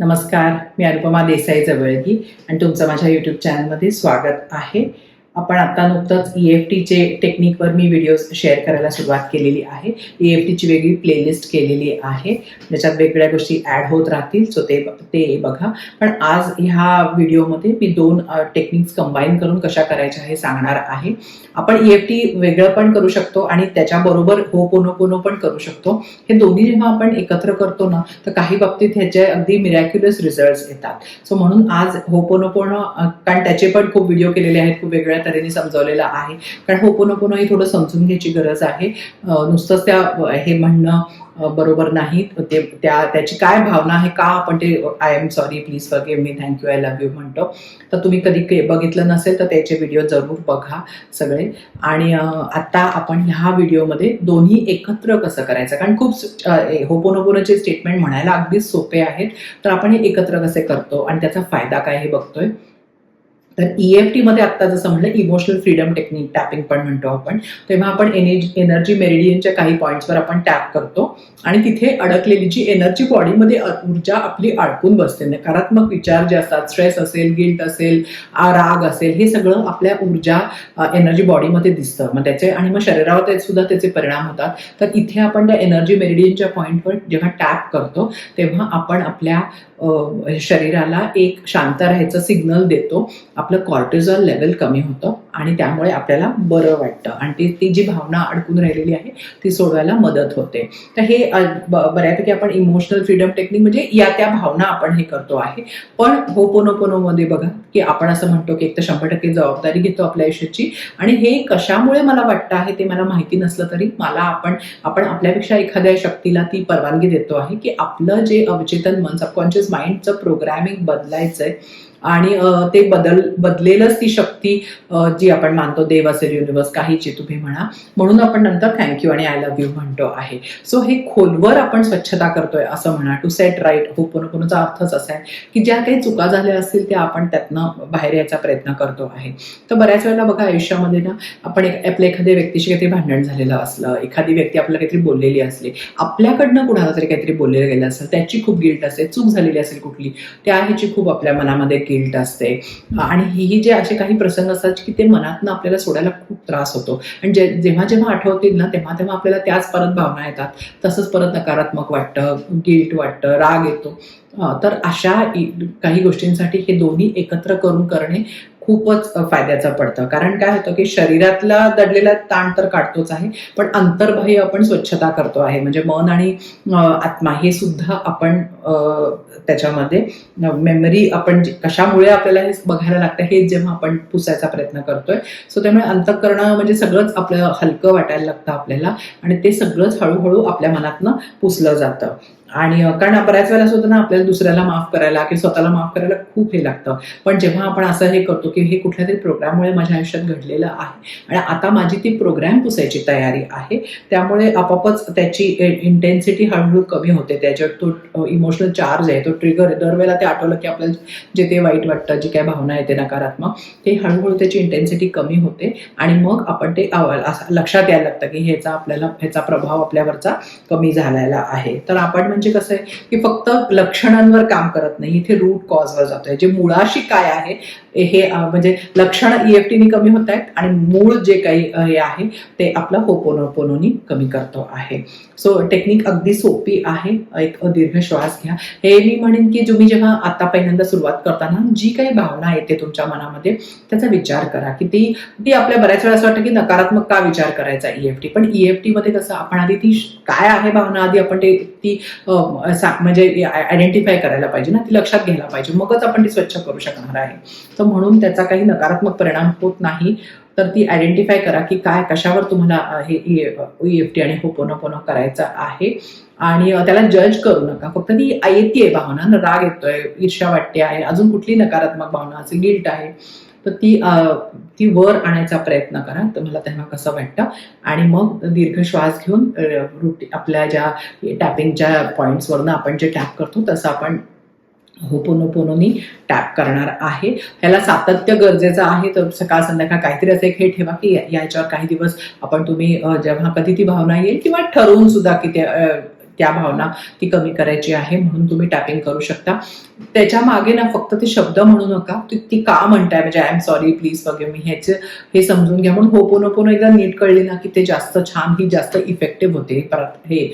नमस्कार मी अनुपमा देसाई जवळगी आणि तुमचं माझ्या यूट्यूब चॅनलमध्ये स्वागत आहे. आपण आता नुकतंच ई एफ टीचे टेक्निकवर मी व्हिडिओज शेअर करायला सुरुवात केलेली आहे. ई एफ टीची वेगळी प्लेलिस्ट केलेली आहे. ज्याच्यात वेगवेगळ्या गोष्टी ॲड होत राहतील सो ते ते बघा. पण आज ह्या व्हिडिओमध्ये मी दोन टेक्निक्स कंबाईन करून कशा करायच्या हे सांगणार आहे. आपण ई एफ टी वेगळं पण करू शकतो आणि त्याच्याबरोबर हो पोनो पोनो पण करू शकतो. हे दोन्ही जेव्हा आपण एकत्र करतो ना तर काही बाबतीत ह्याचे अगदी मिरॅक्युलस रिझल्ट येतात. सो म्हणून आज हो पोनो पोनो कारण त्याचे पण खूप व्हिडिओ केलेले आहेत खूप वेगळ्या तऱ्हेने समजावलेलं आहे. कारण होपोनोपोनो ही थोडं समजून घ्यायची गरज आहे. नुसतंच त्या हे म्हणणं बरोबर नाही ते त्या त्याची काय भावना आहे का आपण ते I am sorry please forgive me thank you I love you म्हणतो. तर तुम्ही कधी बघितलं नसेल तर त्याचे व्हिडिओ जरूर बघा सगळे. आणि आता आपण ह्या व्हिडिओमध्ये दोन्ही एकत्र कसं करायचं? कारण खूप होपोनोपोनोचे स्टेटमेंट म्हणायला अगदीच सोपे आहेत. तर आपण हे एकत्र कसे करतो? आणि त्याचा फायदा काय हे बघतोय. तर ई एफ टीमध्ये आत्ता जसं म्हटलं इमोशनल फ्रीडम टेक्निक टॅपिंग पण म्हणतो आपण. तेव्हा आपण एनर्जी एनर्जी मेरिडियनच्या काही पॉईंट्सवर आपण टॅप करतो. आणि तिथे अडकलेली जी एनर्जी बॉडीमध्ये ऊर्जा आपली अडकून बसते. नकारात्मक विचार जे असतात स्ट्रेस असेल गिल्ट असेल राग असेल हे सगळं आपल्या ऊर्जा एनर्जी बॉडीमध्ये दिसतं. मग त्याचे आणि मग शरीरावर सुद्धा त्याचे परिणाम होतात. तर इथे आपण त्या एनर्जी मेरिडियनच्या पॉईंटवर जेव्हा टॅप करतो तेव्हा आपण आपल्या शरीराला एक शांत राहायचं सिग्नल देतो. आपलं कॉर्टिझॉल लेवल कमी होतं आणि त्यामुळे आपल्याला बरं वाटतं. आणि ती ती जी भावना अडकून राहिलेली आहे ती सोडवायला मदत होते. तर हे बऱ्यापैकी आपण इमोशनल फ्रीडम टेक्निक म्हणजे या त्या भावना आपण हे करतो आहे. पण होपोनोपोनोमध्ये बघा की आपण असं म्हणतो की एक तर शंभर टक्के जबाबदारी घेतो आपल्या आयुष्याची आणि हे कशामुळे मला वाटतं आहे ते मला माहिती नसलं तरी मला आपण आपण आपल्यापेक्षा एखाद्या शक्तीला ती परवानगी देतो आहे की आपलं जे अवचेतन मन सबकॉन्शियस माइंडचं प्रोग्रॅमिंग बदलायचं आहे आणि ते बदल बदलेलच ती शक्ती जी आपण मानतो देव असेल युनिवर्स काहीची तुम्ही म्हणा. म्हणून आपण नंतर थँक्यू आणि आय लव्ह यू म्हणतो आहे. सो हे खोलवर आपण स्वच्छता करतोय असं म्हणा. टू सेट राईट होपोनोपोनोचा अर्थच असा आहे की ज्या काही चुका झाल्या असतील त्या आपण त्यातनं बाहेर यायचा प्रयत्न करतो आहे. तर बऱ्याच वेळेला बघा आयुष्यामध्ये ना आपण एक आपल्या एखाद्या व्यक्तीशी काहीतरी भांडण झालेलं असलं एखादी व्यक्ती आपल्याला काहीतरी बोललेली असली आपल्याकडनं कुणाला तरी काहीतरी बोललेलं गेलं असेल त्याची खूप गिल्ट असेल चूक झालेली असेल कुठली त्या ह्याची खूप आपल्या मनामध्ये गिल्ट असते. आणि ही जे असे काही प्रसंग असतात की ते मनातनं आपल्याला सोडायला खूप त्रास होतो. आणि जे जेव्हा जेव्हा आठवतील ना तेव्हा तेव्हा आपल्याला त्याच परत भावना येतात. तसंच परत नकारात्मक वाटतं गिल्ट वाटतं राग येतो. तर अशा काही गोष्टींसाठी हे दोन्ही एकत्र करून करणे खूपच फायद्याचं पडतं. कारण काय होतं की शरीरातला दडलेला ताण तर काढतोच आहे पण अंतर्बाह्य आपण स्वच्छता करतो आहे. म्हणजे मन आणि आत्मा हे सुद्धा आपण त्याच्यामध्ये मेमरी आपण कशामुळे आपल्याला हे बघायला लागतं हे जेव्हा आपण पुसायचा प्रयत्न करतोय सो त्यामुळे अंतःकरण म्हणजे सगळंच आपलं हलकं वाटायला लागतं आपल्याला आणि ते सगळंच हळूहळू आपल्या मनातनं पुसलं जातं. आणि कारण बऱ्याच वेळेला असं होतं ना आपल्याला दुसऱ्याला माफ करायला की स्वतःला माफ करायला खूप हे लागतं. पण जेव्हा आपण असं हे करतो की हे कुठल्या तरी प्रोग्राममुळे माझ्या आयुष्यात घडलेलं आहे. आणि आता माझी ती प्रोग्राम पुसायची तयारी आहे. त्यामुळे आपापच त्याची इंटेन्सिटी हळूहळू कमी होते. त्याच्यावर तो इमोशनल चार्ज आहे. तो ट्रिगर आहे. दरवेळेला ते आठवलं की आपल्याला जे ते वाईट वाटतं जी काय भावना येते नकारात्मक ते हळूहळू त्याची इंटेन्सिटी कमी होते. आणि मग आपण ते असं लक्षात यायला लागतं की ह्याचा आपल्याला ह्याचा प्रभाव आपल्यावरचा कमी झालेला आहे. तर आपण म्हणजे कसं आहे की फक्त लक्षणांवर काम करत नाही. इथे रूट कॉजवर जातोय. जे मुळाशी काय आहे हे म्हणजे लक्षण ईएफटीनी कमी होत आहेत आणि मूळ जे काही हे आहे ते आपलं होपोनोपोनोनी कमी करतो आहे. सो टेक्निक अगदी सोपी आहे. एक दीर्घ श्वास घ्या. हे मी म्हणेन की तुम्ही जेव्हा आता पहिल्यांदा सुरुवात करताना जी काही भावना येते तुमच्या मनामध्ये त्याचा विचार करा की ती ती आपल्या बऱ्याच वेळा असं वाटतं की नकारात्मक का विचार करायचा ईएफटी पण ईएफटी मध्ये कसं आपण आधी ती काय आहे भावना आधी आपण ते ती म्हणजे आयडेंटिफाय करायला पाहिजे ना ती लक्षात घ्यायला पाहिजे. मगच आपण ती स्वच्छ करू शकणार आहे. तर म्हणून त्याचा काही नकारात्मक परिणाम होत नाही. तर ती आयडेंटिफाय करा की काय कशावर तुम्हाला अं, एफ टी आणि होपोनोपोनो करायचं आहे. आणि त्याला जज करू नका. फक्त ती येते भावना. राग येतोय ईर्ष्या वाटते आहे. अजून कुठली नकारात्मक भावना असेल गिल्ट आहे. तर ती ती वर आणायचा प्रयत्न करा. तुम्हाला तेव्हा कसं वाटतं. आणि मग दीर्घ श्वास घेऊन रुटी आपल्या ज्या टॅपिंगच्या पॉईंट्सवरनं आपण जे टॅप करतो तसं आपण होपोनोपोनोनी हो, हो, टॅप करणार आहे. ह्याला सातत्य गरजेचं आहे तर सकाळ संध्याकाळ काहीतरी असं एक हे ठेवा की याच्यावर काही दिवस आपण तुम्ही जेव्हा कधी ती भावना येईल किंवा ठरवून सुद्धा की ते त्या भावना ती कमी करायची आहे म्हणून तुम्ही टॅपिंग करू शकता. त्याच्यामागे ना फक्त ते शब्द म्हणू नका. ती ती का म्हणताय? म्हणजे आय एम सॉरी प्लीज वगैरे मी ह्याचे हे समजून घ्या. म्हणून होपोनोपोनो एकदा नीट कळली ना की ते जास्त छान ही जास्त इफेक्टिव्ह होते. परत हे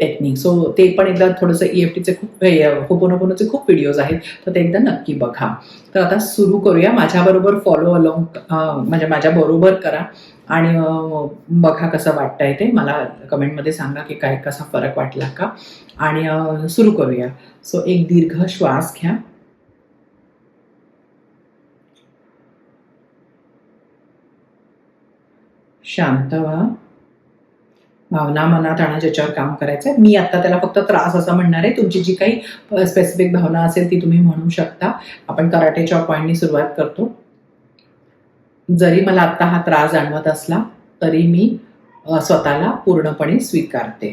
टेक्निक सो ते पण एकदा थोडंसं ई एफ टीचे खूप होपोनोपोनोचे खूप व्हिडिओज आहेत. तर ते एकदा नक्की बघा. तर आता सुरू करूया. माझ्याबरोबर फॉलो अलॉंग म्हणजे माझ्या बरोबर करा. आणि बघा कसं वाटतंय ते. मला कमेंटमध्ये सांगा की काय कसा फरक वाटला का. आणि सुरू करूया. सो एक दीर्घ श्वास घ्या. शांत व्हा. भावना मनात आणा ज्याच्यावर काम करायचं आहे मी आता त्याला फक्त त्रास असं म्हणणार आहे. तुमची जी काही स्पेसिफिक भावना असेल ती तुम्ही म्हणू शकता. आपण कराटेच्या पॉईंटनी सुरुवात करतो. जरी मला आत्ता हा त्रास जाणवत असला तरी मी स्वतःला पूर्णपणे स्वीकारते.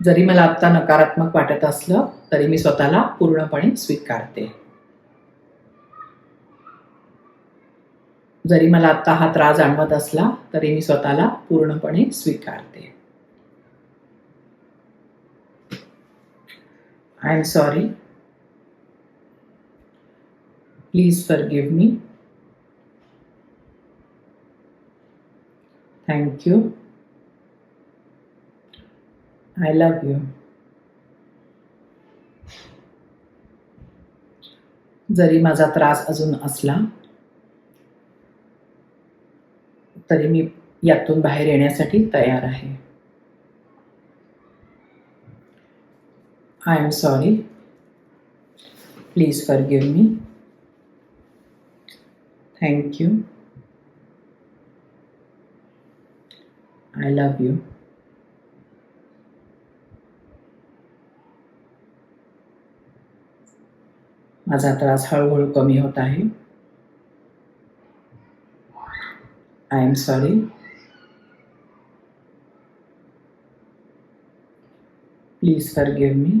जरी मला आत्ता नकारात्मक वाटत असलं तरी मी स्वतःला पूर्णपणे स्वीकारते. जरी मला आत्ता हा त्रास जाणवत असला तरी मी स्वतःला पूर्णपणे स्वीकारते. I am sorry please forgive me. Thank you. I love you जरी माझा त्रास अजून असला तरी मी यातून बाहेर येण्यासाठी तयार आहे. I am sorry please forgive me Thank you. I love you. माझा त्रास हळूहळू कमी होत आहे I am sorry please forgive me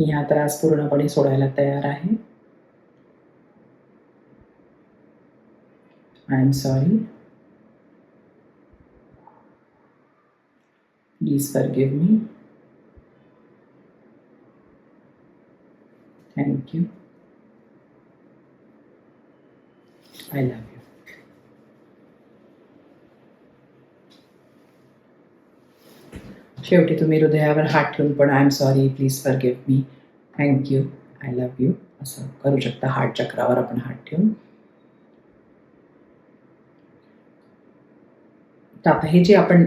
मी हा त्रास पूर्णपणे सोडायला तयार आहे. I am sorry please forgive me thank you I love शेवटी तुम्ही हृदयावर हात ठेवून पण I am sorry please forgive me thank you I love you असं करू शकता. हार्ट चक्रावर आपण हात ठेवून. तर आता हे जे आपण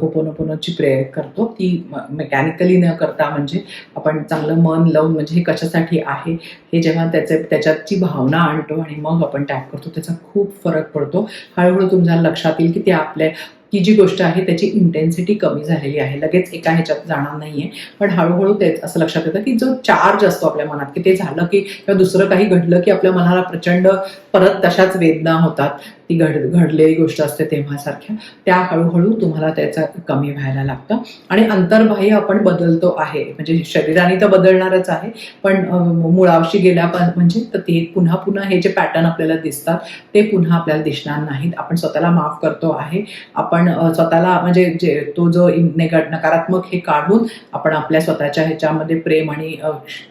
होपोनोपोनोची प्रेयर करतो ती मेकॅनिकली न करता म्हणजे आपण चांगलं मन लावून म्हणजे हे कशासाठी आहे हे जेव्हा त्याचे त्याच्यातची भावना आणतो आणि मग आपण टॅप करतो त्याचा खूप फरक पडतो. हळूहळू तुमच्या लक्षात येईल की ते आपल्या की जी गोष्ट आहे त्याची इंटेन्सिटी कमी झालेली आहे. लगेच एका ह्याच्यात जाणार नाहीये. पण हळूहळू तेच असं लक्षात येतं की जो चार्ज असतो आपल्या मनात की ते झालं की किंवा दुसरं काही घडलं की आपल्या मनाला प्रचंड परत तशाच वेदना होतात. ती घड घडलेली गोष्ट असते तेव्हासारख्या त्या हळूहळू तुम्हाला त्याचा कमी व्हायला लागतं. आणि अंतर्बाह्य आपण बदलतो आहे. म्हणजे शरीराने तर बदलणारच आहे पण मुळावशी गेल्या म्हणजे तर ते पुन्हा पुन्हा हे जे पॅटर्न आपल्याला दिसतात ते पुन्हा आपल्याला दिसणार नाहीत. आपण स्वतःला माफ करतो आहे. आपण स्वतःला म्हणजे जे तो जो नकारात्मक हे काढून आपण आपल्या स्वतःच्या ह्याच्यामध्ये प्रेम आणि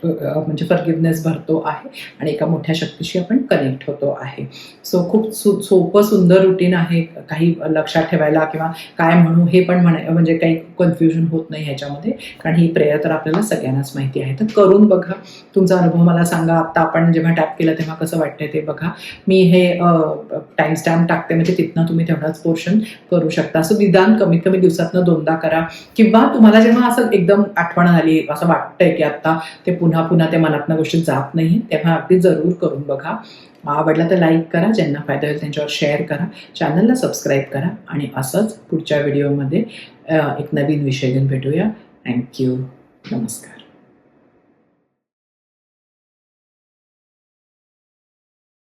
म्हणजे फॉरगिव्हनेस भरतो आहे. आणि एका मोठ्या शक्तीशी आपण कनेक्ट होतो आहे. सो खूप सु- सोपं सुंदर रुटीन आहे. काही लक्षात ठेवायला किंवा काय म्हणू हे पण म्हणा म्हणजे काही कन्फ्युजन होत नाही ह्याच्यामध्ये. कारण ही प्रेयर तर आपल्याला सगळ्यांनाच माहिती आहे. तर करून बघा. तुमचा अनुभव मला सांगा. आता आपण जेव्हा टॅप केलं तेव्हा कसं वाटतंय ते बघा. मी हे टाइम स्टॅम्प टाकते. म्हणजे तिथनं तुम्ही तेवढाच पोर्शन करू शकता. असं निदान कमीत कमी दिवसातनं दोनदा करा. किंवा तुम्हाला जेव्हा असं एकदम आठवण आली असं वाटतंय की आता ते पुन्हा पुन्हा ते मनातनं गोष्टी जात नाही तेव्हा अगदी जरूर करून बघा. आवडला तर लाईक करा ज्यांना फायदा होईल त्यांच्यावर शेअर करा. चॅनलला सबस्क्राईब करा आणि असंच पुढच्या व्हिडिओमध्ये एक नवीन विषय घेऊन भेटूया. थँक्यू नमस्कार.